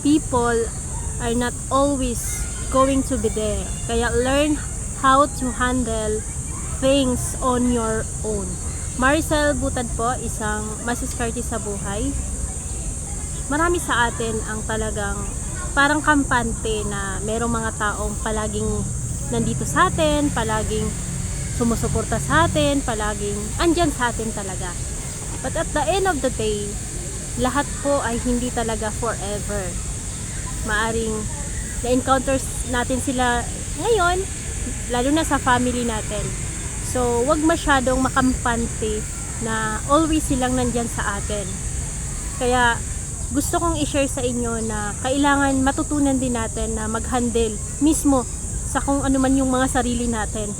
people are not always going to be there. Kaya learn how to handle things on your own. Maricel Butad po, isang masiskarte sa buhay. Marami sa atin ang talagang parang kampante na merong mga taong palaging nandito sa atin, palaging sumusuporta sa atin, palaging andyan sa atin talaga. But at the end of the day, lahat po ay hindi talaga forever. Maaring na-encounters natin sila ngayon, lalo na sa family natin. So, wag masyadong makampante na always silang nandyan sa atin. Kaya, gusto kong i-share sa inyo na kailangan matutunan din natin na mag-handle mismo sa kung ano man yung mga sarili natin.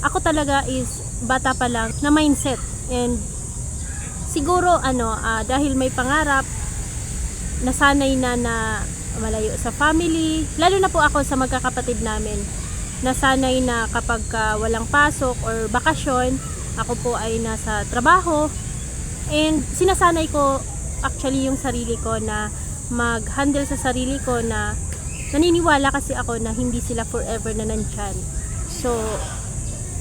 Ako talaga is bata pa lang na mindset and siguro ano ah, dahil may pangarap nasanay na na malayo sa family lalo na po ako sa magkakapatid namin nasanay na kapag ka walang pasok or bakasyon ako po ay nasa trabaho. And sinasanay ko actually yung sarili ko na mag-handle sa sarili ko na naniniwala kasi ako na hindi sila forever na nandyan. So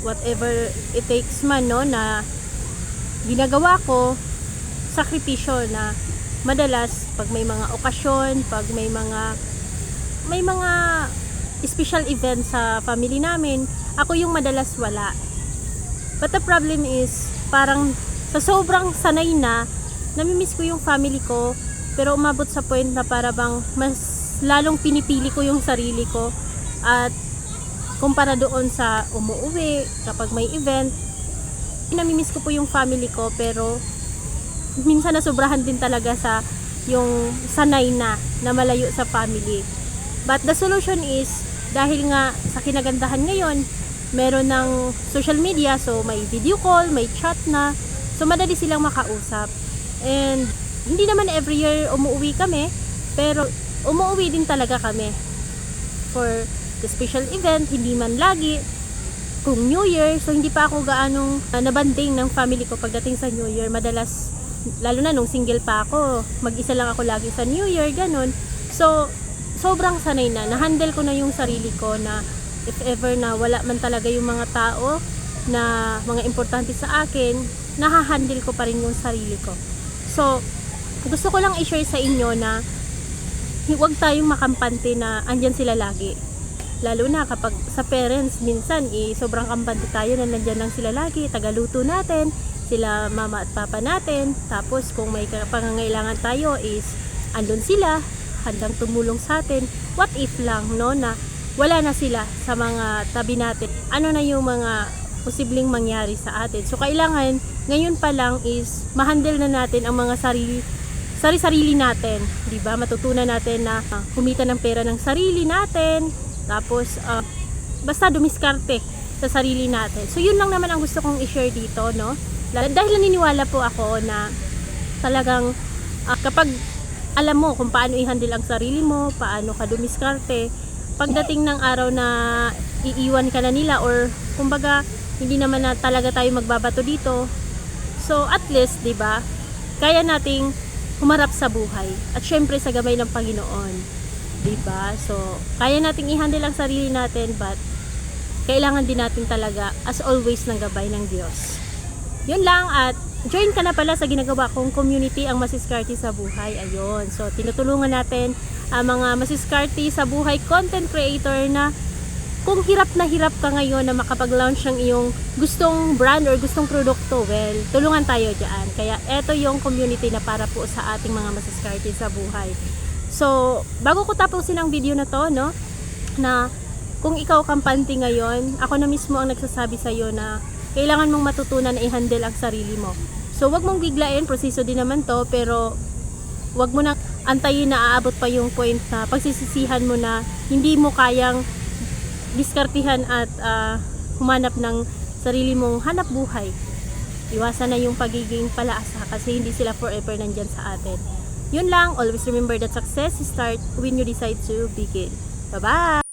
whatever it takes man no na ginagawa ko sakripisyo na madalas pag may mga okasyon, pag may mga may mga special event sa family namin, ako yung madalas wala. But the problem is, parang sa sobrang sanay na, namimiss ko yung family ko, pero umabot sa point na para bang mas lalong pinipili ko yung sarili ko at kumpara doon sa umuwi, kapag may event, namimiss ko po yung family ko pero minsan nasobrahan din talaga sa yung sanay na na malayo sa family. But the solution is dahil nga sa kinagandahan ngayon, meron ng social media so may video call, may chat na. So madali silang makausap. And hindi naman every year umuwi kami, pero umuwi din talaga kami for the special event, hindi man lagi kung New Year, so hindi pa ako gaanong uh, nabanding ng family ko pagdating sa New Year. Madalas, lalo na nung single pa ako, mag-isa lang ako lagi sa New Year, ganun. So, sobrang sanay na. Na-handle ko na yung sarili ko na if ever na wala man talaga yung mga tao na mga importante sa akin, nahahandle ko pa rin yung sarili ko. So, gusto ko lang i-share sa inyo na huwag tayong makampante na andyan sila lagi lalo na kapag sa parents minsan eh, sobrang kampante tayo na nandyan lang sila lagi tagaluto natin sila mama at papa natin tapos kung may pangangailangan tayo is andun sila handang tumulong sa atin what if lang no na wala na sila sa mga tabi natin ano na yung mga posibleng mangyari sa atin so kailangan ngayon pa lang is mahandle na natin ang mga sarili sarili-sarili natin, 'di ba? Matutunan natin na uh, kumita ng pera ng sarili natin, tapos, uh, basta dumiskarte sa sarili natin. So, yun lang naman ang gusto kong i-share dito, no? Dahil naniniwala po ako na talagang uh, kapag alam mo kung paano i-handle ang sarili mo, paano ka dumiskarte, pagdating ng araw na iiwan ka na nila or kumbaga hindi naman na talaga tayo magbabato dito. So, at least, 'di ba? Kaya nating humarap sa buhay at syempre sa gabay ng Panginoon. 'di ba? So, kaya nating i-handle ang sarili natin but kailangan din natin talaga as always ng gabay ng Diyos. 'Yun lang at join ka na pala sa ginagawa kong community ang masiskarte sa buhay. Ayun. So, tinutulungan natin ang mga masiskarte sa buhay content creator na kung hirap na hirap ka ngayon na makapag-launch ng iyong gustong brand or gustong produkto, well, tulungan tayo dyan. Kaya eto yung community na para po sa ating mga masiskarte sa buhay. So, bago ko tapusin ang video na to, no, na kung ikaw kampante ngayon, ako na mismo ang nagsasabi sa iyo na kailangan mong matutunan na i-handle ang sarili mo. So, wag mong biglain, proseso din naman to, pero wag mo na antayin na aabot pa yung point na pagsisisihan mo na hindi mo kayang diskartihan at uh, humanap ng sarili mong hanap buhay. Iwasan na yung pagiging palaasa kasi hindi sila forever nandyan sa atin. Yun lang, always remember that success starts when you decide to begin. Bye-bye!